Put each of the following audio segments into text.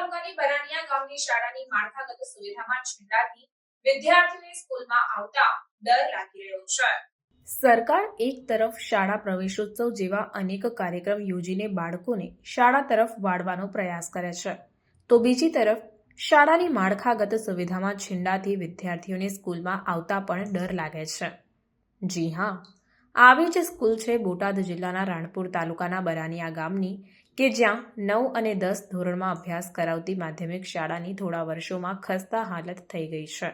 ગામની શાળાની માળખાગત સુવિધામાં છેંડાથી વિદ્યાર્થીઓને સ્કૂલમાં આવતા ડર લાગી રહ્યો છે. સરકાર એક તરફ શાળા પ્રવેશોત્સવ જેવા અનેક કાર્યક્રમ યોજીને બાળકોને શાળા તરફ વાળવાનો પ્રયાસ કરે છે. તો બીજી તરફ, શાળાની માળખાગત સુવિધામાં છિંડાથી વિદ્યાર્થીઓને સ્કૂલમાં આવતા પણ ડર લાગે છે. જી હા, આવી જ સ્કૂલ છે બોટાદ જિલ્લાના રાણપુર તાલુકાના બરાનિયા ગામની. કે જ્યાં નવ અને દસ ધોરણમાં અભ્યાસ કરાવતી માધ્યમિક શાળાની થોડા વર્ષોમાં ખસ્તા હાલત થઈ ગઈ છે.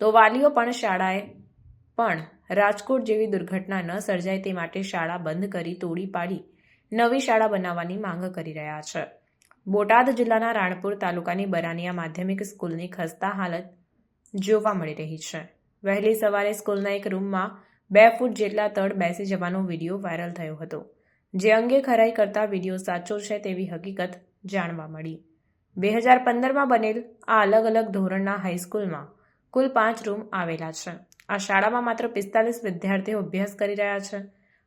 તો વાલીઓ પણ શાળાએ પણ રાજકોટ જેવી દુર્ઘટના ન સર્જાય તે માટે શાળા બંધ કરી તોડી પાડી, નવી શાળા બનાવવાની માંગ કરી રહ્યા છે. બોટાદ જિલ્લાના રાણપુર તાલુકાની બરાનિયા માધ્યમિક સ્કૂલની ખસ્તા હાલત જોવા મળી રહી છે. વહેલી સવારે સ્કૂલના એક રૂમમાં બે ફૂટ જેટલા તળ બેસી જવાનો વીડિયો વાયરલ થયો હતો. જે અંગે ખરાઈ કરતા વીડિયો સાચો છે તેવી હકીકત જાણવા મળી. બે હજાર પંદરમાં બનેલ આ અલગ અલગ ધોરણના હાઈસ્કૂલમાં કુલ પાંચ રૂમ આવેલા છે. આ શાળામાં માત્ર પિસ્તાલીસ વિદ્યાર્થીઓ અભ્યાસ કરી રહ્યા છે.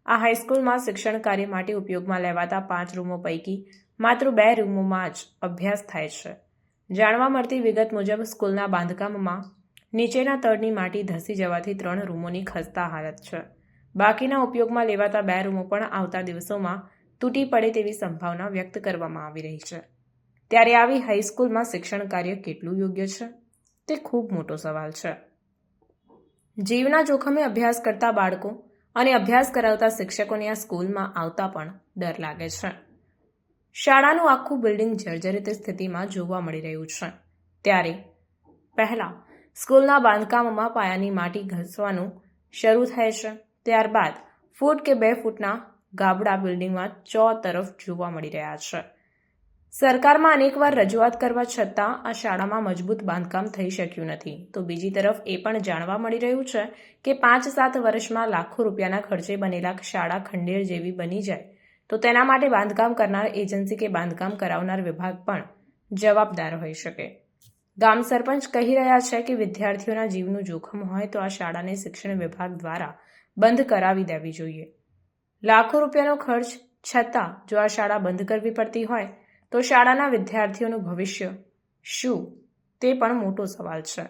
આ હાઈસ્કૂલમાં શિક્ષણ કાર્ય માટે ઉપયોગમાં લેવાતા પાંચ રૂમો પૈકી માત્ર બે રૂમોમાં જ અભ્યાસ થાય છે. જાણવા મળતી વિગત મુજબ, સ્કૂલના બાંધકામમાં નીચેના તળની માટી ધસી જવાથી ત્રણ રૂમોની ખસ્તા હાલત છે. બાકીના ઉપયોગમાં લેવાતા બે રૂમો પણ આવતા દિવસોમાં તૂટી પડે તેવી સંભાવના વ્યક્ત કરવામાં આવી રહી છે. ત્યારે આવી હાઈસ્કૂલમાં શિક્ષણ કાર્ય કેટલું યોગ્ય છે? તે ખૂબ મોટો સવાલ છે. જીવના જોખમે અભ્યાસ કરતા બાળકો અને અભ્યાસ કરાવતા શિક્ષકોને આ સ્કૂલમાં આવતા પણ ડર લાગે છે. શાળાનું આખું બિલ્ડિંગ જર્જરિત સ્થિતિમાં જોવા મળી રહ્યું છે. ત્યારે પહેલા સ્કૂલના બાંધકામમાં પાયાની માટી ઘસવાનું શરૂ થાય છે. ત્યારબાદ ફૂટ કે બે ફૂટના ગાબડા બિલ્ડિંગમાં ચો તરફ જોવા મળી રહ્યા છે. સરકારમાં અનેકવાર રજૂઆત કરવા છતાં આ શાળામાં મજબૂત બાંધકામ થઈ શક્યું નથી. તો બીજી તરફ એ પણ જાણવા મળી રહ્યું છે કે પાંચ સાત વર્ષમાં લાખો રૂપિયાના ખર્ચે બનેલા શાળા ખંડેર જેવી બની જાય. તો તેના માટે બાંધકામ કરનાર એજન્સી કે બાંધકામ કરાવનાર વિભાગ પણ જવાબદાર હોઈ શકે. ગામ સરપંચ કહી રહ્યા છે કે વિદ્યાર્થીઓના જીવનું જોખમ હોય તો આ શાળાને શિક્ષણ વિભાગ દ્વારા બંધ કરાવી દેવી જોઈએ. લાખો રૂપિયાનો ખર્ચ છતાં જો આ શાળા બંધ કરવી પડતી હોય, તો શાળાના વિદ્યાર્થીઓનું ભવિષ્ય શું? તે પણ મોટો સવાલ છે.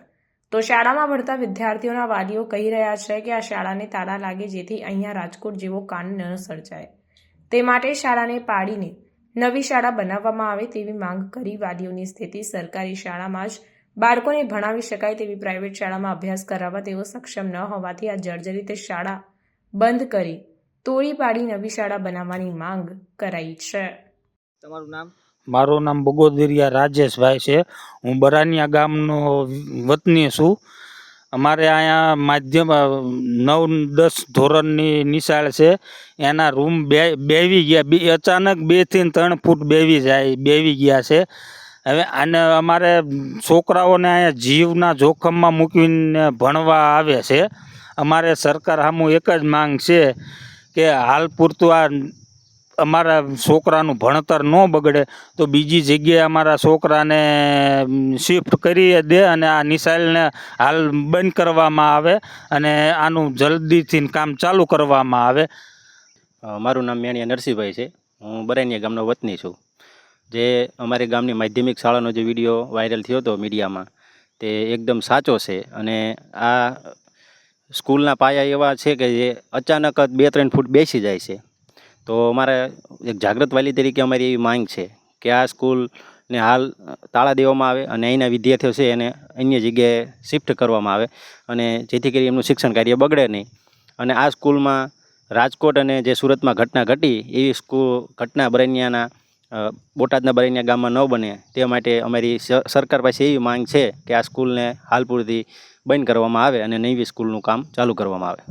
તો શાળામાં ભણતા વિદ્યાર્થીઓના વાલીઓ કહી રહ્યા છે કે આ શાળાને તાળા લાગે જેથી અહીંયા રાજકોટ જેવો કાંડ ન સર્જાય. તે માટે શાળાને પાડીને નવી શાળા બનાવવામાં આવે તેવી માંગ કરી વાલીઓની સ્થિતિ સરકારી શાળામાં જ બાળકોને ભણાવી શકાય તેવી પ્રાઇવેટ શાળામાં અભ્યાસ કરાવવા તેઓ સક્ષમ ન હોવાથી આ જર્જરિત શાળા બંધ કરી તોડી પાડી નવી શાળા બનાવવાની માંગ કરાઈ છે. તમારું નામ? મારું નામ બગોદરિયા રાજેશભાઈ છે. હું બરાનિયા ગામનો વતની છું. અમારે અહીંયા માધ્યમ નવ દસ ધોરણની નિશાળ છે. એના રૂમ બે બેવી ગયા. બે અચાનક બેથી ત્રણ ફૂટ બેવી જાય બેવી ગયા છે. હવે આને અમારે છોકરાઓને અહીંયા જીવના જોખમમાં મૂકીને ભણવા આવે છે. અમારે સરકાર સામું એક જ માંગ છે કે હાલ પૂરતું આ અમારા છોકરાનું ભણતર ન બગડે તો બીજી જગ્યાએ અમારા છોકરાને શિફ્ટ કરી દે અને આ મિસાઇલને હાલ બંધ કરવામાં આવે અને આનું જલ્દીથી કામ ચાલુ કરવામાં આવે. મારું નામ મેણિયા નરસિંહભાઈ છે. હું બરાનિયા ગામનો વતની છું. જે અમારી ગામની માધ્યમિક શાળાનો જે વીડિયો વાયરલ થયો હતો મીડિયામાં તે એકદમ સાચો છે. અને આ સ્કૂલના પાયા એવા છે કે જે અચાનક જ બે ત્રણ ફૂટ બેસી જાય છે. તો અમારે એક જાગૃત વાલી તરીકે અમારી એવી માંગ છે કે આ સ્કૂલને હાલ તાળા દેવામાં આવે અને અહીંના વિદ્યાર્થીઓ છે એને અન્ય જગ્યાએ શિફ્ટ કરવામાં આવે અને જેથી કરી એમનું શિક્ષણ કાર્ય બગડે નહીં. અને આ સ્કૂલમાં રાજકોટ અને જે સુરતમાં ઘટના ઘટી એવી સ્કૂલ ઘટના બરૈયાના અ, બોટાદના બરૈયા ગામમાં ન બને તે માટે અમારી સરકાર પાસે એવી માંગ છે કે આ સ્કૂલને હાલ પૂરતી બંધ કરવામાં આવે અને નવી સ્કૂલનું કામ ચાલુ કરવામાં આવે.